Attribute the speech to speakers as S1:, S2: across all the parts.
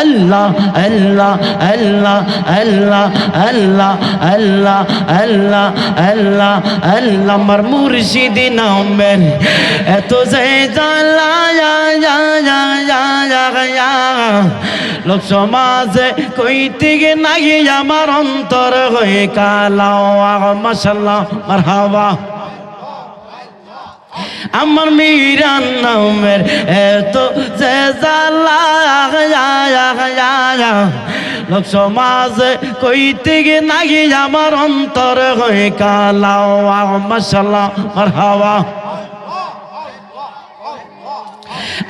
S1: আল্লাহ আল্লাহ আল্লাহ আল্লাহ আল্লাহ আল্লাহ আল্লাহ আল্লাহ আল্লাহ। আমার মুর্শিদ নামের এত যে জালা লোক সমাজে কইতে গে নাই, আমার অন্তর হয়ে কালাও মাসাল্লাহ মার হাওয়া আমার মিরান নামের এত যে লোক সমাজে কইতে গে নাকি আমার অন্তর হয়ে কালাও মশাল্লা মার হাওয়া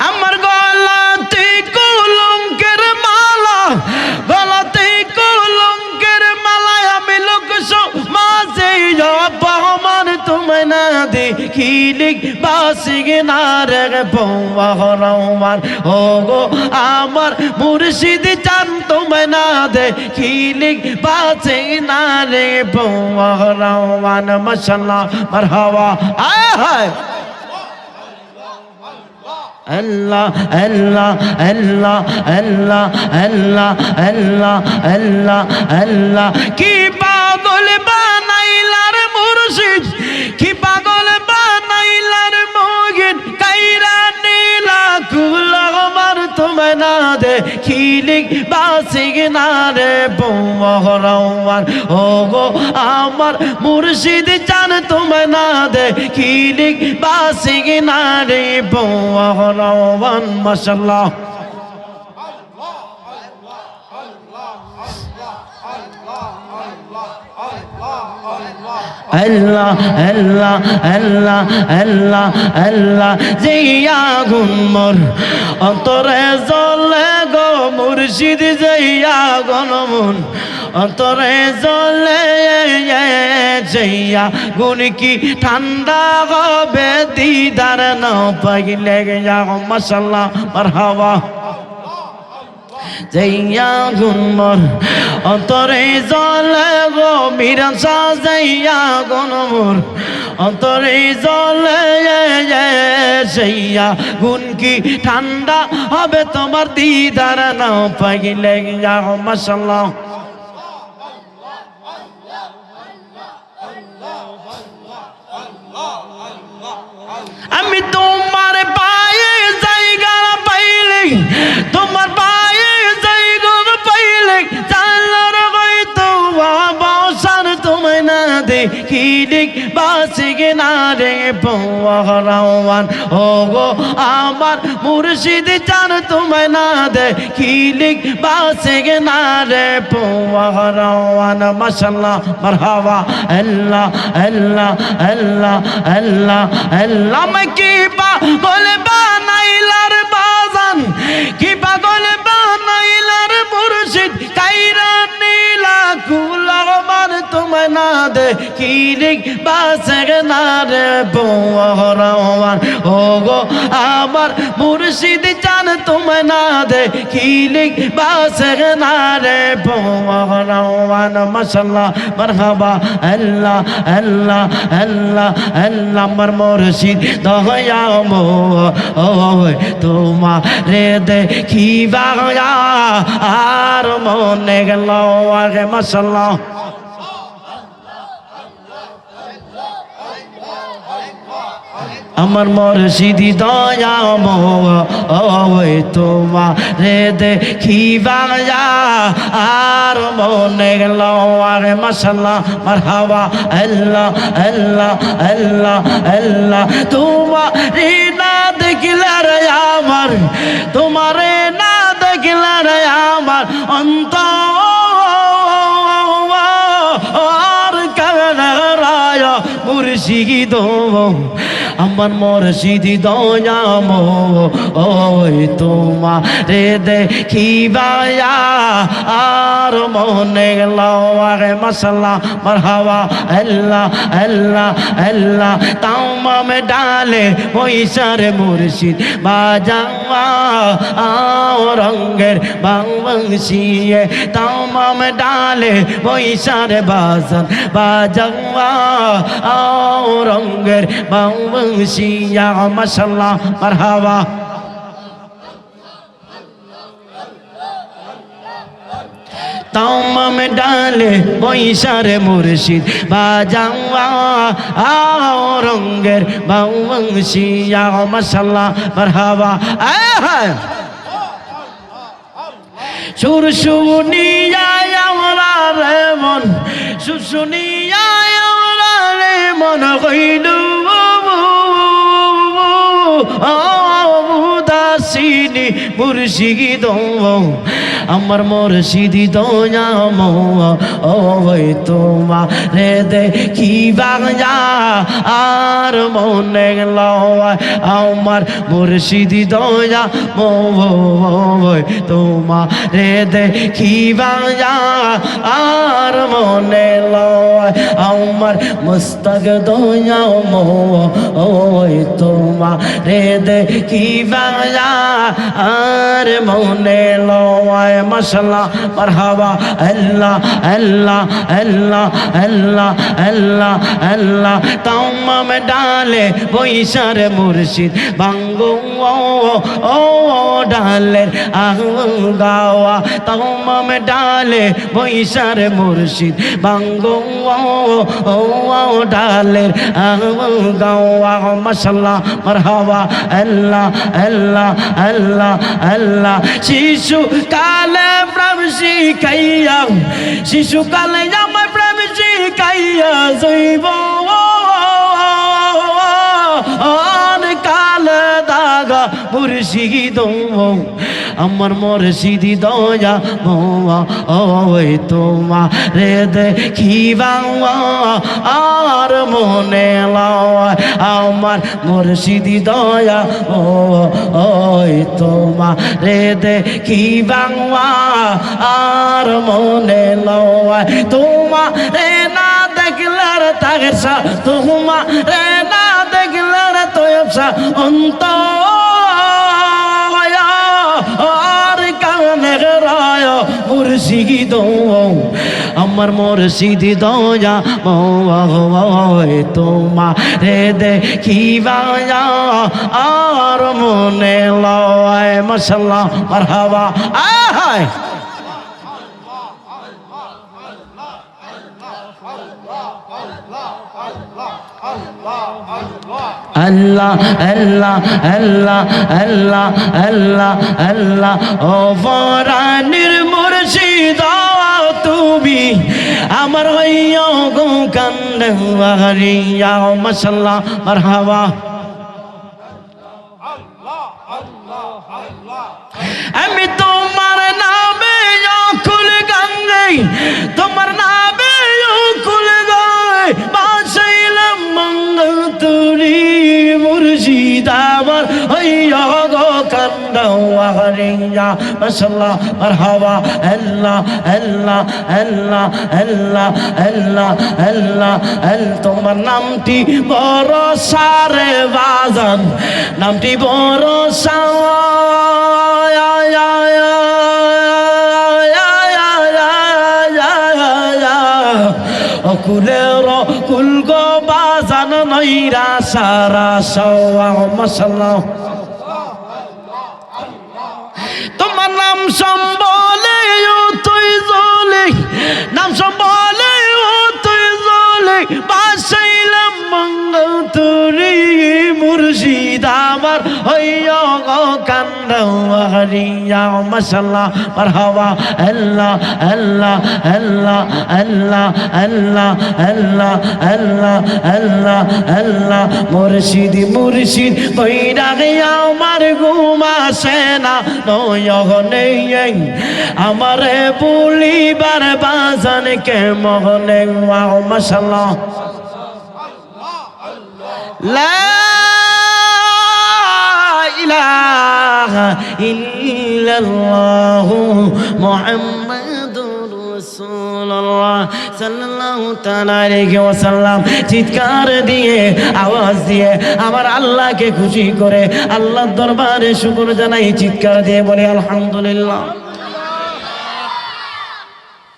S1: আমার গলাতে কলঙ্কের মালা দেখিলি বাসিগ না রে পৌর ও গো আমার মুর্শিদ চান তুমি না দেখিলি বাসিগ না রে পৌর মশাল্লাহ মার আয় হায়। আল্লাহ আল্লাহ আল্লাহ আল্লাহ আল্লাহ আল্লাহ আল্লাহ আল্লাহ। কি পাগল বানাইলার মুর্শিদ? খিলিক বাসিগ না রে বৌমহরাওয়ার ও গো আমার মুর্শিদ চান তুমি না দে। খিলিক বাসিগ না রে বৌমহরাওয়ান মাশাল্লাহ জিয়া অন্তরে জলে গো মুর্শিদ জিয়া গনমন অন্তরে জলে জইয়া গুণ কি ঠান্ডা হবে, দিদার ন পাইলে গিয়া, মশাল্লাহ, মারহাবা। যাইয়া গুনমর অন্তরে জলে গো মিরান সাজাইয়া গুনমর অন্তরে জলে যাইয়া গুন কি ঠান্ডা হবে তোমার দিদার নাও পাগিলে যা মাসাল্লাহ কিলিক বাসিগে না রে বহরাওয়ান ও গো আমার মুর্শিদ চান তোমায় না দে। কিলিক বাসিগে না রে বহরাওয়ান মাশাল্লাহ মারহাবা। আল্লাহ আল্লাহ আল্লাহ আল্লাহ আল্লাহ। কি পাগল বানাইলার বাজান। কি কিরিক বাসের নারে বহরাওয়ান ও গো আমার মুর্শিদ জান তুমি না দে, কিরিক বাসের নারে বহরাওয়ান মাশাল্লাহ, মারহাবা, আল্লাহ আল্লাহ আল্লাহ আল্লাহ, আমার মুর্শিদ দহয়াও মো ও তোমার রে দে কি বাগয়া আর মনে গেল আগে, মাশাল্লাহ। আমার মর সিদি দয়া দয়াম ওই তোমারে দেখিবা আর মনে গেল, আর মশলা মারহাবা, আল্লাহ আল্লাহ আল্লাহ আল্লাহ। তোমারে না দেখিলা রে আমার, তোমারে না দেখিলা রে আমার অন্ত আর কেন রায় মুর্শিদি দো আমার মুর্শিদি দয়াম, ওই তোমা রে দেখিবা আর মনে লাওয়ারে মশলা, মারহাবা, আল্লাহ আল্লাহ আল্লাহ, তামাম ডালে পয়সার মুর্শিদ বাজাওয়া আও রঙ্গের বাংশিয়ে তামাম ডালে পয়সার বাজান বাজাওয়া আও রঙ্গের বাংশিয়া মশলা মারহাবা। তামাম ডালে বৈশারে মুর্শিদ, বাজাওয়া আও রঙ্গের বাউংশিয়া মশাল্লা মারহাবা। আয় সুর শুনিয়ায় আমরা রে মন সুর শুনিয়ায় আমরা রে মন কইল দাসিনী মুর্শিদ আমার মুর্শিদি দয়াম তোমা রে দেখি বাংলা আর মনে আমার মুর্শিদি দয়া মো তোমা রে দেখি বাংলা আর মনে আমার মস্তক দয়া মো তোমা রে দেখি বাংলা, আর মনে লয় মশলা, মারহাবা, আল্লাহ আল্লাহ আল্লাহ আল্লাহ আল্লাহ আল্লাহ। তামাম ডালে বৈশার মুর্শিদ বাঙ্গু ও ও ডালের গাওয়া। তামাম ডালে বৈশার মুর্শিদ বাঙ্গু ও ডালের গাওয়া মারহাবা, আল্লাহ আল্লাহ আল্লাহ আল্লাহ। শিশু কালে প্রেম শিখাইয়া, শিশু কালে আমার প্রেম শিখাইয়া জৈব কালে দাগা মুর্শিদ আমার মুর্শিদি দয়া মোয়া ওই তোমা রে দেখিবা আর মনে লয় আমার মুর্শিদি দয়া ও ওই তোমা রে দেখিবা আর মনে লয় তোমা রে না দেখলার তাগসা তোমা রে না দেখলার তোয়সা অন্ত মুর্শিদ আমার মুর্শিদ দয়া মোয় তোমা রে দেখিবা আর মনে লয় মশলা আয় আল্লাহ আল্লাহ আল্লাহ আল্লাহ আল্লাহ আল্লাহ ও ফরানির মুর্শিদ তুমি আমার হইয়া গো কান্দিয়া মশাল্লা মারহাবা। আমি তোমার মশাল্লা মারহাবা, আল্লাহ আল্লাহ আল্লাহ আল্লাহ আল্লাহ আল্লাহ, আল তোমার নামটি বড় সারে বাজান, নামটি বড় সা অকুলের কুল গো বাজান নইরা সারা সওয়া মশলা জলে নাম সম্বলে ও তুই জলে বাসাইলাম মঙ্গল তুরি মুর্শিদ আমার হইয়া গো কান্দিয়া মশলা মারহাবা, আল্লাহ আল্লাহ আল্লাহ আল্লাহ আল্লাহ আল্লাহ আল্লাহ আল্লাহ আল্লাহ। মুর্শিদ মুর্শিদ বইরা গিয়া আমার ঘুমা সেনা নয়নে আমারে বলিবার বাজান কে মগনে মশলা লা ইলাহা ইল্লাল্লাহু মুহাম্মাদুর রাসূলুল্লাহ সাল্লাল্লাহু তাআলা আলাইহি ওয়াসাল্লাম। চিৎকার দিয়ে, আওয়াজ দিয়ে আমার আল্লাহকে খুশি করে আল্লাহর দরবারে শুকর জানাই, চিৎকার দিয়ে বলে, আলহামদুলিল্লাহ।